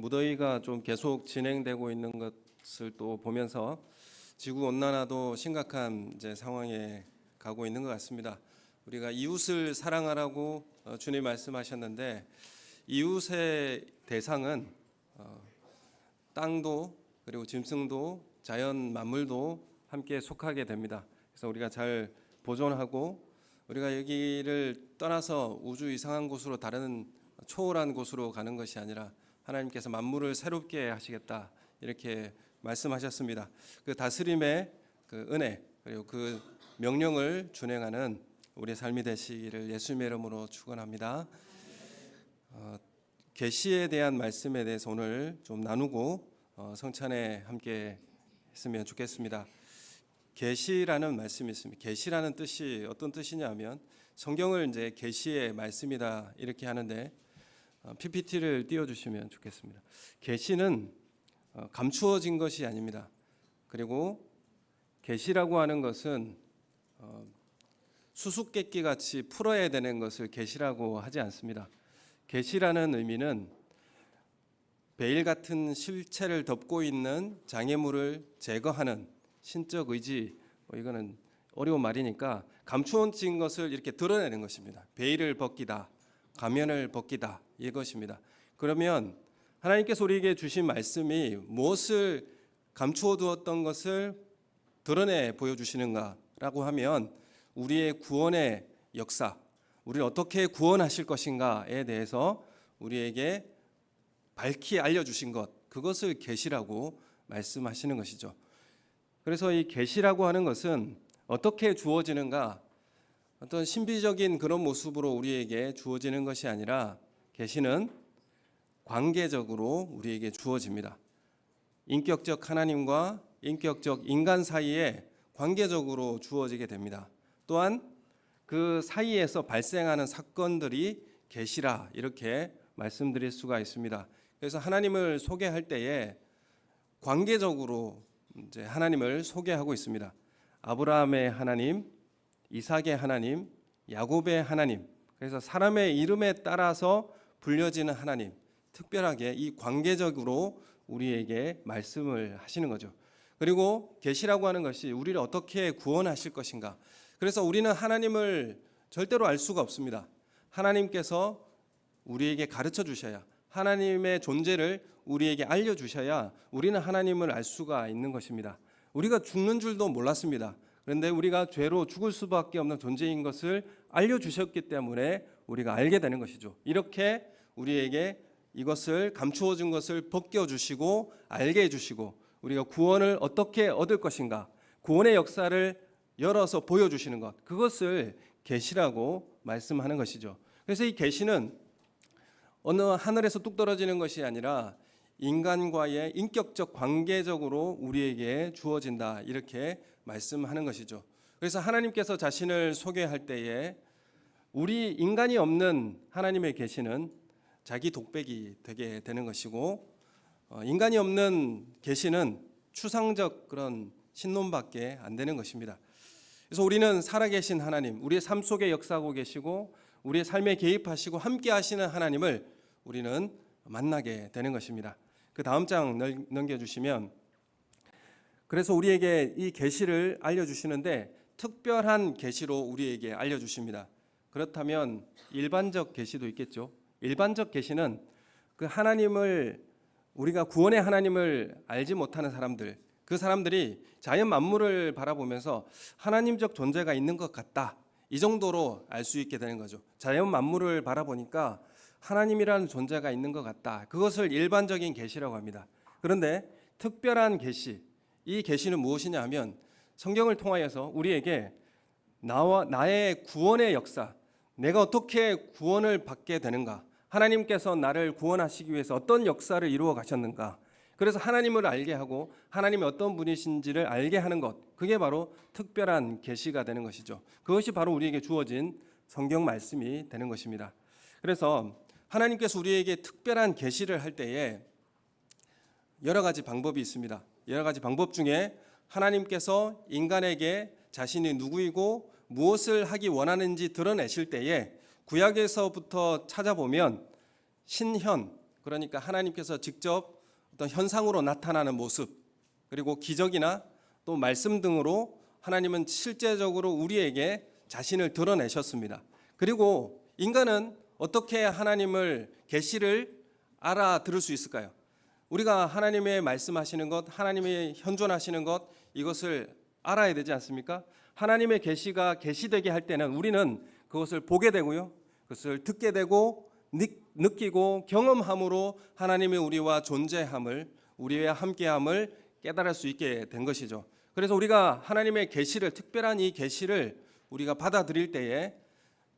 무더위가 좀 계속 진행되고 있는 것을 또 보면서 지구 온난화도 심각한 이제 상황에 가고 있는 것 같습니다. 우리가 이웃을 사랑하라고 어, 주님 말씀하셨는데 이웃의 대상은 어, 땅도 그리고 짐승도 자연 만물도 함께 속하게 됩니다. 그래서 우리가 잘 보존하고 우리가 여기를 떠나서 우주 이상한 곳으로 다른 초월한 곳으로 가는 것이 아니라 하나님께서 만물을 새롭게 하시겠다 이렇게 말씀하셨습니다. 그 다스림의 그 은혜 그리고 그 명령을 준행하는 우리의 삶이 되시기를 예수님의 이름으로 축원합니다. 어, 계시에 대한 말씀에 대해서 오늘 좀 나누고 어, 성찬에 함께 했으면 좋겠습니다. 계시라는 말씀이 있습니다. 계시라는 뜻이 어떤 뜻이냐면 성경을 이제 계시의 말씀이다 이렇게 하는데 어, PPT를 띄워 주시면 좋겠습니다. 계시는 어, 감추어진 것이 아닙니다. 그리고 계시라고 하는 것은 어, 수수께끼 같이 풀어야 되는 것을 계시라고 하지 않습니다. 계시라는 의미는 베일 같은 실체를 덮고 있는 장애물을 제거하는 신적 의지 뭐 이거는 어려운 말이니까 감추어진 것을 이렇게 드러내는 것입니다. 베일을 벗기다, 가면을 벗기다 이것입니다. 그러면 하나님께서 우리에게 주신 말씀이 무엇을 감추어 두었던 것을 드러내 보여주시는가라고 하면 우리의 구원의 역사, 우리를 어떻게 구원하실 것인가에 대해서 우리에게 밝히 알려주신 것, 그것을 계시라고 말씀하시는 것이죠. 그래서 이 계시라고 하는 것은 어떻게 주어지는가, 어떤 신비적인 그런 모습으로 우리에게 주어지는 것이 아니라 계시는 관계적으로 우리에게 주어집니다. 인격적 하나님과 인격적 인간 사이에 관계적으로 주어지게 됩니다. 또한 그 사이에서 발생하는 사건들이 계시라 이렇게 말씀드릴 수가 있습니다. 그래서 하나님을 소개할 때에 관계적으로 이제 하나님을 소개하고 있습니다. 아브라함의 하나님, 이삭의 하나님, 야곱의 하나님. 그래서 사람의 이름에 따라서 불려지는 하나님. 특별하게 이 관계적으로 우리에게 말씀을 하시는 거죠. 그리고 계시라고 하는 것이 우리를 어떻게 구원하실 것인가. 그래서 우리는 하나님을 절대로 알 수가 없습니다. 하나님께서 우리에게 가르쳐 주셔야 하나님의 존재를 우리에게 알려 주셔야 우리는 하나님을 알 수가 있는 것입니다. 우리가 죽는 줄도 몰랐습니다. 그런데 우리가 죄로 죽을 수밖에 없는 존재인 것을 알려 주셨기 때문에 우리가 알게 되는 것이죠. 이렇게 우리에게 이것을 감추어 준 것을 벗겨 주시고 알게 해 주시고 우리가 구원을 어떻게 얻을 것인가 구원의 역사를 열어서 보여 주시는 것 그것을 계시라고 말씀하는 것이죠. 그래서 이 계시는 어느 하늘에서 뚝 떨어지는 것이 아니라 인간과의 인격적 관계적으로 우리에게 주어진다 이렇게 말씀하는 것이죠. 그래서 하나님께서 자신을 소개할 때에 우리 인간이 없는 하나님의 계시는 자기 독백이 되게 되는 것이고 어, 인간이 없는 계시는 추상적 그런 신론밖에 안 되는 것입니다. 그래서 우리는 살아계신 하나님, 우리의 삶 속에 역사하고 계시고 우리의 삶에 개입하시고 함께 하시는 하나님을 우리는 만나게 되는 것입니다. 그 다음 장 넘겨 주시면 그래서 우리에게 이 계시를 알려 주시는데 특별한 계시로 우리에게 알려 주십니다. 그렇다면 일반적 계시도 있겠죠. 일반적 계시는 그 하나님을 우리가 구원의 하나님을 알지 못하는 사람들 그 사람들이 자연 만물을 바라보면서 하나님적 존재가 있는 것 같다. 이 정도로 알 수 있게 되는 거죠. 자연 만물을 바라보니까 하나님이라는 존재가 있는 것 같다. 그것을 일반적인 계시라고 합니다. 그런데 특별한 계시, 이 계시는 무엇이냐 하면 성경을 통하여서 우리에게 나와 나의 구원의 역사, 내가 어떻게 구원을 받게 되는가, 하나님께서 나를 구원하시기 위해서 어떤 역사를 이루어 가셨는가, 그래서 하나님을 알게 하고 하나님이 어떤 분이신지를 알게 하는 것, 그게 바로 특별한 계시가 되는 것이죠. 그것이 바로 우리에게 주어진 성경 말씀이 되는 것입니다. 그래서 하나님께서 우리에게 특별한 계시를 할 때에 여러 가지 방법이 있습니다. 여러 가지 방법 중에 하나님께서 인간에게 자신이 누구이고 무엇을 하기 원하는지 드러내실 때에 구약에서부터 찾아보면 신현 그러니까 하나님께서 직접 어떤 현상으로 나타나는 모습 그리고 기적이나 또 말씀 등으로 하나님은 실제적으로 우리에게 자신을 드러내셨습니다. 그리고 인간은 어떻게 하나님을 계시를 알아들을 수 있을까요? 우리가 하나님의 말씀하시는 것, 하나님의 현존하시는 것 이것을 알아야 되지 않습니까? 하나님의 계시가 계시되게 할 때는 우리는 그것을 보게 되고요. 그것을 듣게 되고 느- 느끼고 경험함으로 하나님의 우리와 존재함을 우리와 함께함을 깨달을 수 있게 된 것이죠. 그래서 우리가 하나님의 계시를 특별한 이 계시를 우리가 받아들일 때에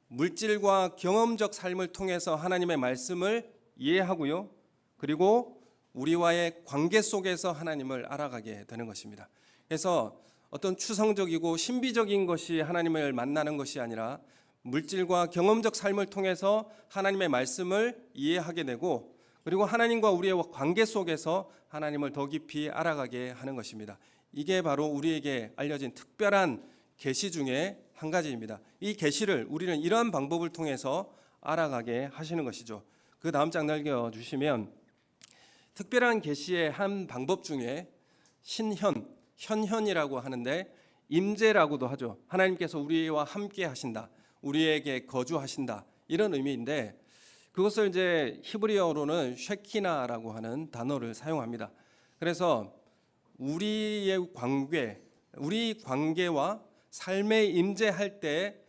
물질과 경험적 삶을 통해서 하나님의 말씀을 이해하고요. 그리고 우리와의 관계 속에서 하나님을 알아가게 되는 것입니다. 그래서 어떤 추상적이고 신비적인 것이 하나님을 만나는 것이 아니라 물질과 경험적 삶을 통해서 하나님의 말씀을 이해하게 되고 그리고 하나님과 우리의 관계 속에서 하나님을 더 깊이 알아가게 하는 것입니다. 이게 바로 우리에게 알려진 특별한 계시 중에 한 가지입니다. 이 계시를 우리는 이러한 방법을 통해서 알아가게 하시는 것이죠. 그 다음 장 넘겨 주시면 특별한 계시의 한 방법 중에 신현, 현현이라고 하는데 임재라고도 하죠. 하나님께서 우리와 함께 하신다. 우리에게 거주하신다. 이런 의미인데 그것을 이제 히브리어로는 쉐키나라고 하는 단어를 사용합니다. 그래서 우리의 관계, 우리 관계와 삶에 임재할 때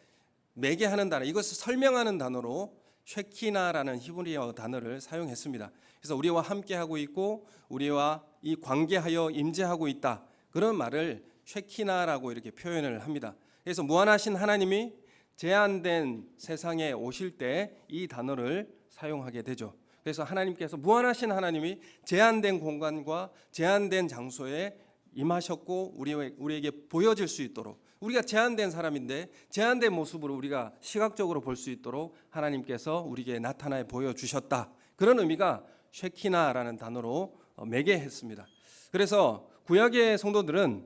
매개하는 단어, 이것을 설명하는 단어로 쉐키나라는 히브리어 단어를 사용했습니다. 그래서 우리와 함께 하고 있고 우리와 이 관계하여 임재하고 있다. 그런 말을 쉐키나라고 이렇게 표현을 합니다. 그래서 무한하신 하나님이 제한된 세상에 오실 때 이 단어를 사용하게 되죠. 그래서 하나님께서 무한하신 하나님이 제한된 공간과 제한된 장소에 임하셨고 우리 우리에게 보여질 수 있도록 우리가 제한된 사람인데 제한된 모습으로 우리가 시각적으로 볼 수 있도록 하나님께서 우리에게 나타나 보여 주셨다. 그런 의미가 쉐키나라는 단어로 어, 매개했습니다. 그래서 구약의 성도들은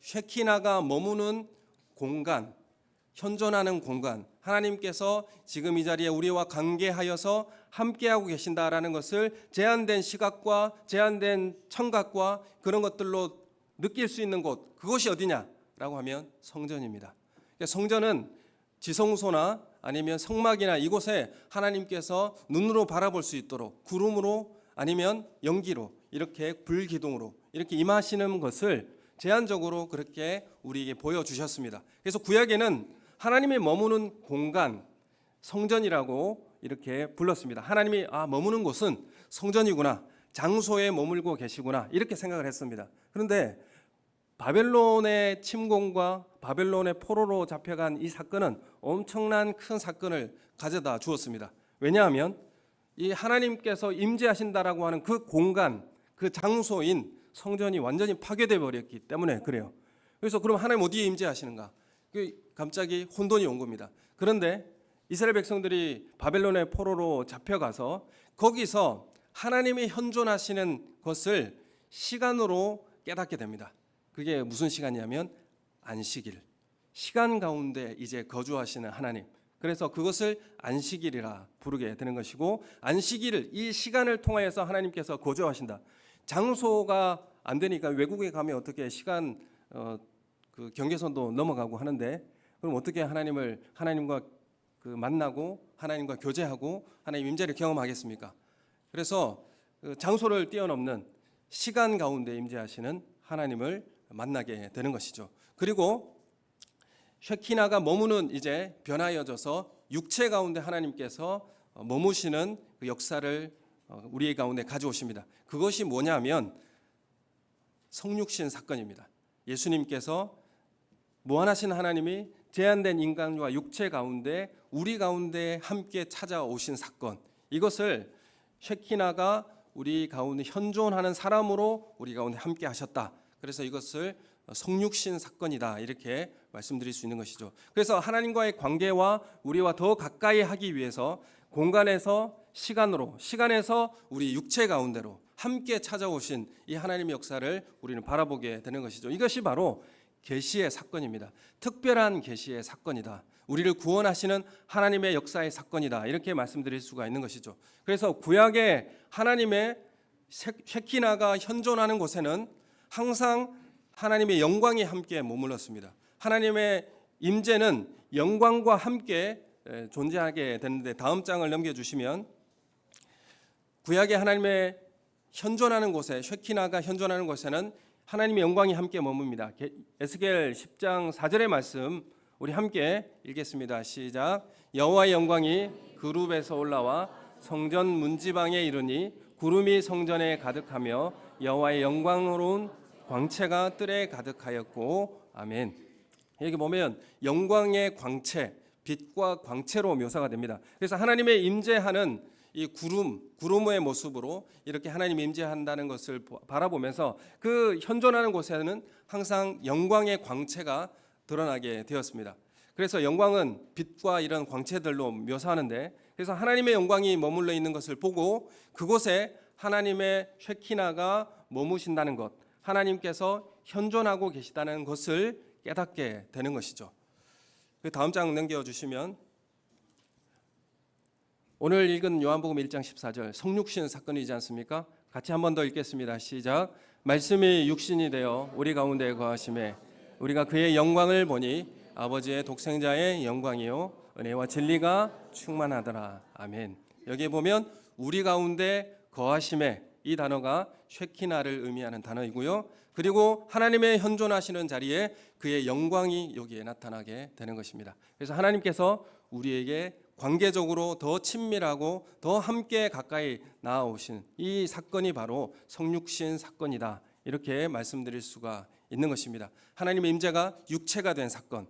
쉐키나가 머무는 공간, 현존하는 공간, 하나님께서 지금 이 자리에 우리와 관계하여서 함께하고 계신다라는 것을 제한된 시각과 제한된 청각과 그런 것들로 느낄 수 있는 곳, 그것이 어디냐라고 하면 성전입니다. 그러니까 성전은 지성소나 아니면 성막이나 이곳에 하나님께서 눈으로 바라볼 수 있도록 구름으로 아니면 연기로 이렇게 불기둥으로 이렇게 임하시는 것을 제한적으로 그렇게 우리에게 보여주셨습니다. 그래서 구약에는 하나님이 머무는 공간 성전이라고 이렇게 불렀습니다. 하나님이 아 머무는 곳은 성전이구나 장소에 머물고 계시구나 이렇게 생각을 했습니다. 그런데 바벨론의 침공과 바벨론의 포로로 잡혀간 이 사건은 엄청난 큰 사건을 가져다 주었습니다. 왜냐하면 이 하나님께서 임재하신다라고 하는 그 공간, 그 장소인 성전이 완전히 파괴돼 버렸기 때문에 그래요. 그래서 그럼 하나님 어디에 임재하시는가? 그 갑자기 혼돈이 온 겁니다. 그런데 이스라엘 백성들이 바벨론의 포로로 잡혀가서 거기서 하나님이 현존하시는 것을 시간으로 깨닫게 됩니다. 그게 무슨 시간이냐면 안식일. 시간 가운데 이제 거주하시는 하나님. 그래서 그것을 안식일이라 부르게 되는 것이고 안식일을 이 시간을 통하여서 하나님께서 거주하신다. 장소가 안 되니까 외국에 가면 어떻게 시간 어, 그 경계선도 넘어가고 하는데 그럼 어떻게 하나님을 하나님과 그 만나고 하나님과 교제하고 하나님 임재를 경험하겠습니까? 그래서 그 장소를 뛰어넘는 시간 가운데 임재하시는 하나님을 만나게 되는 것이죠. 그리고 쉐키나가 머무는 이제 변하여져서 육체 가운데 하나님께서 어, 머무시는 그 역사를 어, 우리 가운데 가져오십니다. 그것이 뭐냐면 성육신 사건입니다. 예수님께서 무한하신 하나님이 제한된 인간과 육체 가운데 우리 가운데 함께 찾아오신 사건 이것을 쉐키나가 우리 가운데 현존하는 사람으로 우리 가운데 함께 하셨다. 그래서 이것을 성육신 사건이다 이렇게 말씀드릴 수 있는 것이죠. 그래서 하나님과의 관계와 우리와 더 가까이 하기 위해서 공간에서 시간으로 시간에서 우리 육체 가운데로 함께 찾아오신 이 하나님의 역사를 우리는 바라보게 되는 것이죠. 이것이 바로 계시의 사건입니다. 특별한 계시의 사건이다. 우리를 구원하시는 하나님의 역사의 사건이다. 이렇게 말씀드릴 수가 있는 것이죠. 그래서 구약의 하나님의 쉐- 쉐키나가 현존하는 곳에는 항상 하나님의 영광이 함께 머물렀습니다. 하나님의 임재는 영광과 함께 에, 존재하게 되는데 다음 장을 넘겨 주시면 구약의 하나님의 현존하는 곳에 쉐키나가 현존하는 곳에는 하나님의 영광이 함께 머뭅니다. 게- 에스겔 10장 4절의 말씀 우리 함께 읽겠습니다. 시작. 여호와의 영광이 그룹에서 올라와 성전 문지방에 이르니 구름이 성전에 가득하며 여호와의 영광으로운 광채가 뜰에 가득하였고 아멘. 여기 보면 영광의 광채, 빛과 광채로 묘사가 됩니다. 그래서 하나님의 임재하는 이 구름, 구름의 모습으로 이렇게 하나님 임재한다는 것을 보- 바라보면서 그 현존하는 곳에는 항상 영광의 광채가 드러나게 되었습니다. 그래서 영광은 빛과 이런 광채들로 묘사하는데 그래서 하나님의 영광이 머물러 있는 것을 보고 그곳에 하나님의 쉐키나가 머무신다는 것, 하나님께서 현존하고 계시다는 것을 깨닫게 되는 것이죠. 그 다음 장 넘겨 주시면 오늘 읽은 요한복음 1장 14절 성육신 사건이지 않습니까? 같이 한 번 더 읽겠습니다. 시작. 말씀이 육신이 되어 우리 가운데 거하심에 우리가 그의 영광을 보니 아버지의 독생자의 영광이요 은혜와 진리가 충만하더라. 아멘. 여기에 보면 우리 가운데 거하심에 이 단어가 쉐키나를 의미하는 단어이고요. 그리고 하나님의 현존하시는 자리에 그의 영광이 여기에 나타나게 되는 것입니다. 그래서 하나님께서 우리에게 관계적으로 더 친밀하고 더 함께 가까이 나아오신 이 사건이 바로 성육신 사건이다. 이렇게 말씀드릴 수가 있는 것입니다. 하나님의 임재가 육체가 된 사건,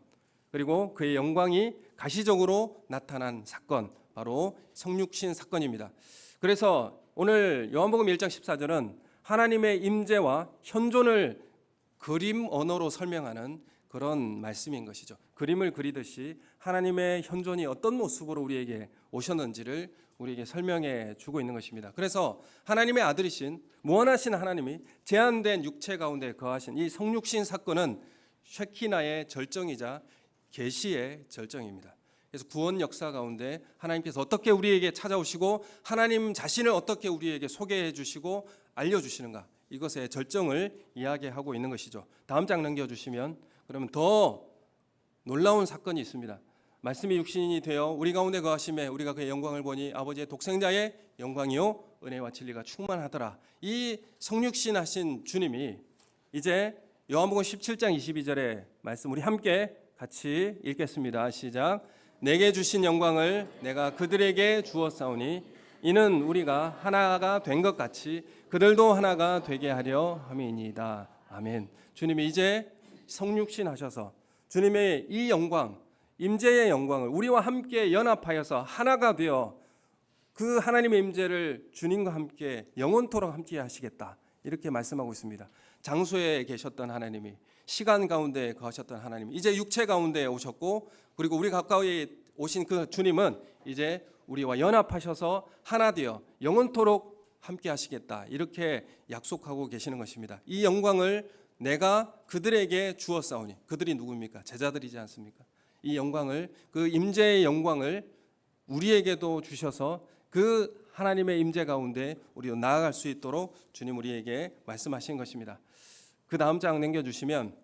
그리고 그의 영광이 가시적으로 나타난 사건, 바로 성육신 사건입니다. 그래서 오늘 요한복음 1장 14절은 하나님의 임재와 현존을 그림 언어로 설명하는 그런 말씀인 것이죠. 그림을 그리듯이 하나님의 현존이 어떤 모습으로 우리에게 오셨는지를 우리에게 설명해 주고 있는 것입니다. 그래서 하나님의 아들이신 무한하신 하나님이 제한된 육체 가운데 거하신 이 성육신 사건은 쉐키나의 절정이자 계시의 절정입니다. 그래서 구원 역사 가운데 하나님께서 어떻게 우리에게 찾아오시고 하나님 자신을 어떻게 우리에게 소개해 주시고 알려 주시는가 이것의 절정을 이야기하고 있는 것이죠. 다음 장 넘겨 주시면 그러면 더 놀라운 사건이 있습니다. 말씀이 육신이 되어 우리 가운데 거하심에 우리가 그의 영광을 보니 아버지의 독생자의 영광이요 은혜와 진리가 충만하더라. 이 성육신 하신 주님이 이제 요한복음 17장 22절의 말씀 우리 함께 같이 읽겠습니다. 시작. 내게 주신 영광을 내가 그들에게 주었사오니 이는 우리가 하나가 된 것 같이 그들도 하나가 되게 하려 함이니이다. 아멘. 주님이 이제 성육신 하셔서 주님의 이 영광, 임재의 영광을 우리와 함께 연합하여서 하나가 되어 그 하나님의 임재를 주님과 함께 영원토록 함께 하시겠다. 이렇게 말씀하고 있습니다. 장소에 계셨던 하나님이 시간 가운데 거하셨던 하나님 이제 육체 가운데 오셨고 그리고 우리 가까이 오신 그 주님은 이제 우리와 연합하셔서 하나 되어 영원토록 함께 하시겠다. 이렇게 약속하고 계시는 것입니다. 이 영광을 내가 그들에게 주었사오니 그들이 누구입니까? 제자들이지 않습니까? 이 영광을 그 임재의 영광을 우리에게도 주셔서 그 하나님의 임재 가운데 우리도 나아갈 수 있도록 주님 우리에게 말씀하신 것입니다. 그 다음 장 넘겨 주시면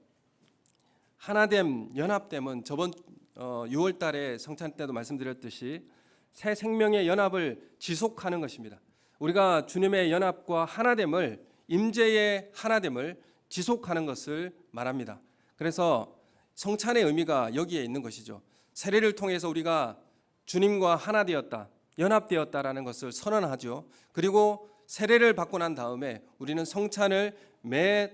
하나됨 연합됨은 저번 어, 6월 달에 성찬 때도 말씀드렸듯이 새 생명의 연합을 지속하는 것입니다. 우리가 주님의 연합과 하나됨을 임재의 하나됨을 지속하는 것을 말합니다. 그래서 성찬의 의미가 여기에 있는 것이죠. 세례를 통해서 우리가 주님과 하나 되었다, 연합되었다라는 것을 선언하죠. 그리고 세례를 받고 난 다음에 우리는 성찬을 매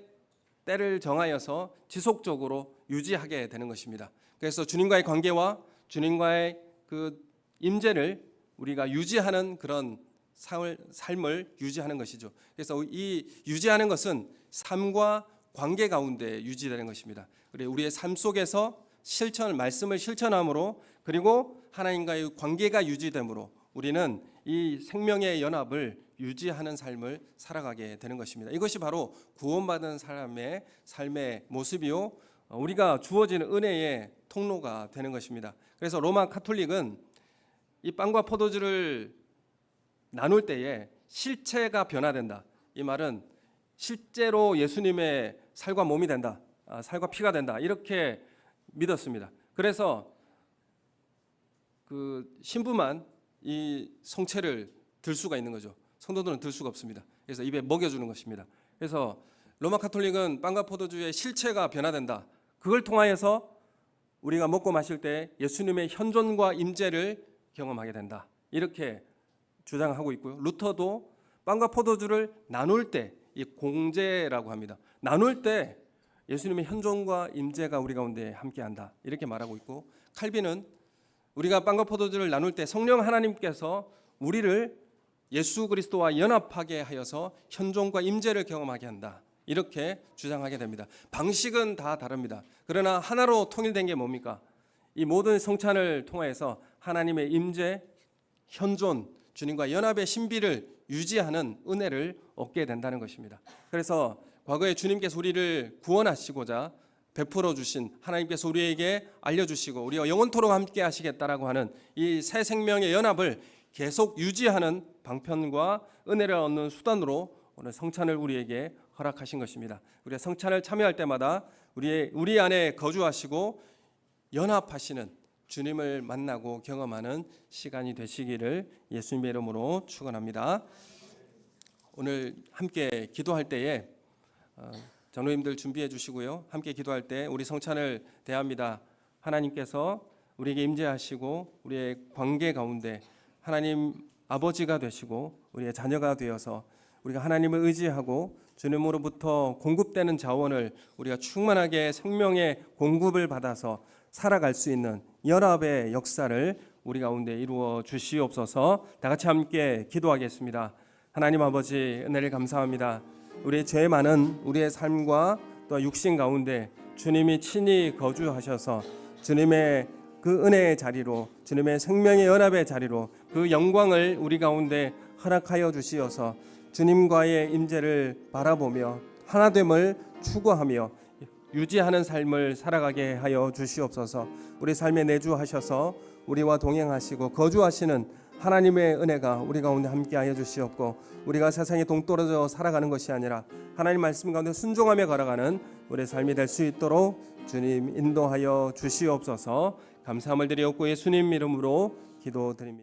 때를 정하여서 지속적으로 유지하게 되는 것입니다. 그래서 주님과의 관계와 주님과의 그 임재를 우리가 유지하는 그런 삶을, 유지하는 것이죠. 그래서 이 유지하는 것은 삶과 관계 가운데 유지되는 것입니다. 그리고 우리의 삶 속에서 실천 말씀을 실천함으로 그리고 하나님과의 관계가 유지됨으로 우리는 이 생명의 연합을 유지하는 삶을 살아가게 되는 것입니다. 이것이 바로 구원받은 사람의 삶의 모습이요. 우리가 주어지는 은혜의 통로가 되는 것입니다. 그래서 로마 카톨릭은 이 빵과 포도주를 나눌 때에 실체가 변화된다. 이 말은 실제로 예수님의 살과 몸이 된다. 아, 살과 피가 된다. 이렇게 믿었습니다. 그래서 그 신부만 이 성체를 들 수가 있는 거죠. 성도들은 들 수가 없습니다. 그래서 입에 먹여주는 것입니다. 그래서 로마 카톨릭은 빵과 포도주의 실체가 변화된다. 그걸 통하여서 우리가 먹고 마실 때 예수님의 현존과 임재를 경험하게 된다. 이렇게 주장하고 있고요. 루터도 빵과 포도주를 나눌 때 이 공제라고 합니다. 나눌 때 예수님의 현존과 임재가 우리 가운데 함께한다. 이렇게 말하고 있고 칼빈은 우리가 빵과 포도주를 나눌 때 성령 하나님께서 우리를 예수 그리스도와 연합하게 하여서 현존과 임재를 경험하게 한다. 이렇게 주장하게 됩니다. 방식은 다 다릅니다. 그러나 하나로 통일된 게 뭡니까? 이 모든 성찬을 통하여서 하나님의 임재, 현존, 주님과 연합의 신비를 유지하는 은혜를 얻게 된다는 것입니다. 그래서 과거에 주님께서 우리를 구원하시고자 베풀어 주신 하나님께서 우리에게 알려주시고 우리와 영원토록 함께 하시겠다라고 하는 이 새 생명의 연합을 계속 유지하는 방편과 은혜를 얻는 수단으로 오늘 성찬을 우리에게 허락하신 것입니다. 우리가 성찬을 참여할 때마다 우리의 우리 안에 거주하시고 연합하시는 주님을 만나고 경험하는 시간이 되시기를 예수님의 이름으로 축원합니다. 오늘 함께 기도할 때에 어, 장로님들 준비해 주시고요. 함께 기도할 때 우리 성찬을 대합니다. 하나님께서 우리에게 임재하시고 우리의 관계 가운데 하나님 아버지가 되시고 우리의 자녀가 되어서 우리가 하나님을 의지하고 주님으로부터 공급되는 자원을 우리가 충만하게 생명의 공급을 받아서 살아갈 수 있는 연합의 역사를 우리 가운데 이루어 주시옵소서. 다 같이 함께 기도하겠습니다. 하나님 아버지 은혜를 감사합니다. 우리의 죄 많은 우리의 삶과 또 육신 가운데 주님이 친히 거주하셔서 주님의 그 은혜의 자리로 주님의 생명의 연합의 자리로 그 영광을 우리 가운데 허락하여 주시어서 주님과의 임재를 바라보며 하나됨을 추구하며 유지하는 삶을 살아가게 하여 주시옵소서. 우리 삶에 내주하셔서 우리와 동행하시고 거주하시는 하나님의 은혜가 우리 가운데 함께 하여 주시옵고 우리가 세상에 동떨어져 살아가는 것이 아니라 하나님 말씀 가운데 순종하며 걸어가는 우리 삶이 될 수 있도록 주님 인도하여 주시옵소서. 감사함을 드리옵고 예수님 이름으로 기도드립니다.